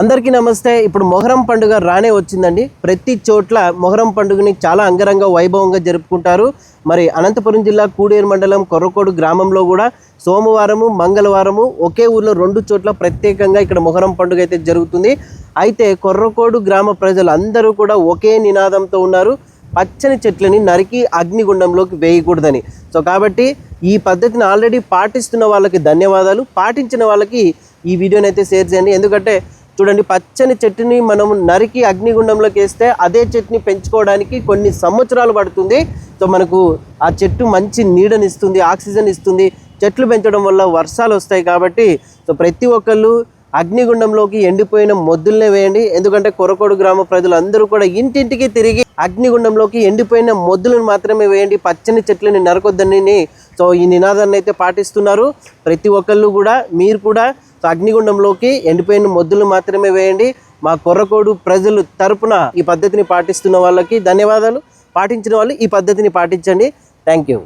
అందరికీ నమస్తే. ఇప్పుడు మొహరం పండుగ రానే వచ్చిందండి. ప్రతి చోట్ల మొహరం పండుగని చాలా అంగరంగ వైభవంగా జరుపుకుంటారు. మరి అనంతపురం జిల్లా కూడేరు మండలం కొర్రకోడు గ్రామంలో కూడా సోమవారము మంగళవారము ఒకే ఊర్లో రెండు చోట్ల ప్రత్యేకంగా ఇక్కడ మొహరం పండుగ అయితే జరుగుతుంది. అయితే కొర్రకోడు గ్రామ ప్రజలు అందరూ కూడా ఒకే నినాదంతో ఉన్నారు. పచ్చని చెట్లని నరికి అగ్నిగుండంలోకి వేయకూడదని. సో కాబట్టి ఈ పద్ధతిని ఆల్రెడీ పాటిస్తున్న వాళ్ళకి ధన్యవాదాలు. పాటించిన వాళ్ళకి ఈ వీడియోని అయితే షేర్ చేయండి. ఎందుకంటే చూడండి పచ్చని చెట్టుని మనం నరికి అగ్నిగుండంలోకి వేస్తే అదే చెట్టుని పెంచుకోవడానికి కొన్ని సంవత్సరాలు పడుతుంది. సో మనకు ఆ చెట్టు మంచి నీడనిస్తుంది ఆక్సిజన్ ఇస్తుంది. చెట్లు పెంచడం వల్ల వర్షాలు వస్తాయి కాబట్టి సో ప్రతి ఒక్కళ్ళు అగ్నిగుండంలోకి ఎండిపోయిన మొద్దుల్నే వేయండి. ఎందుకంటే కొరకోడు గ్రామ ప్రజలందరూ కూడా ఇంటింటికి తిరిగి అగ్నిగుండంలోకి ఎండిపోయిన మొద్దులను మాత్రమే వేయండి. పచ్చని చెట్లని నరకొద్దని సో ఈ నినాదాన్ని అయితే పాటిస్తున్నారు. ప్రతి ఒక్కళ్ళు కూడా మీరు కూడా అగ్నిగుండంలోకి ఎండిపోయిన మొద్దులు మాత్రమే వేయండి. మా కొర్రకోడు ప్రజలు తరపున ఈ పద్ధతిని పాటిస్తున్న వాళ్ళకి ధన్యవాదాలు. పాటించిన వాళ్ళు ఈ పద్ధతిని పాటించండి. Thank you.